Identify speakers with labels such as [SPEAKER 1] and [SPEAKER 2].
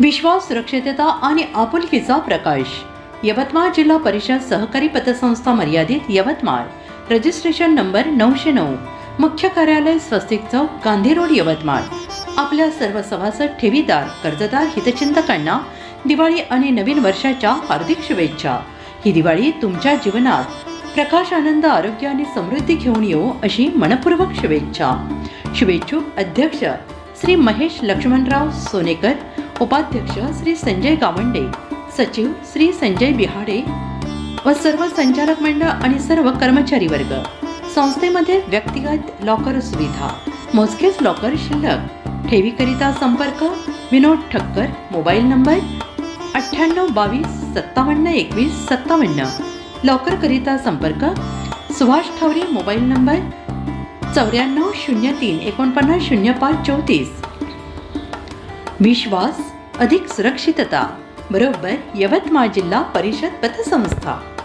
[SPEAKER 1] विश्वास सुरक्षितता आणि आपुलकीचा प्रकाश. यवतमाळ जिल्हा परिषद सहकारी पतसंस्था मर्यादित यवतमाळ. रजिस्ट्रेशन नंबर नऊशे नऊ. मुख्य कार्यालय स्वस्तिक चौक गांधी रोड यवतमाळ. आपल्या सर्व सभासद ठेवीदार कर्जदार हितचिंतकांना दिवाळी आणि नवीन वर्षाच्या हार्दिक शुभेच्छा. ही दिवाळी तुमच्या जीवनात प्रकाश आनंद आरोग्य आणि समृद्धी घेऊन येऊ अशी मनपूर्वक शुभेच्छा. शुभेच्छुक अध्यक्ष श्री महेश लक्ष्मणराव सोनेकर उपाध्यक्ष श्री संजय गावंडे सचिव श्री संजय बिहाडे व सर्व संचालक मंडळ आणि सर्व कर्मचारी वर्ग. संस्थेमध्ये व्यक्तिगत लॉकर सुविधा मोजकेच लॉकर शिल्लक ठेवीकरिता संपर्क विनोद ठक्कर मोबाईल नंबर अठ्ठ्याण्णव बावीस सत्तावन्न एकवीस सत्तावन्न लॉकरकरिता संपर्क सुभाष ठावरे मोबाईल नंबर चौऱ्याण्णव शून्य तीन एकोणपन्नास शून्य पाच चौतीस. विश्वास अधिक सुरक्षितता. बरोबर? यवतमाळ जिल्हा परिषद पतसंस्था.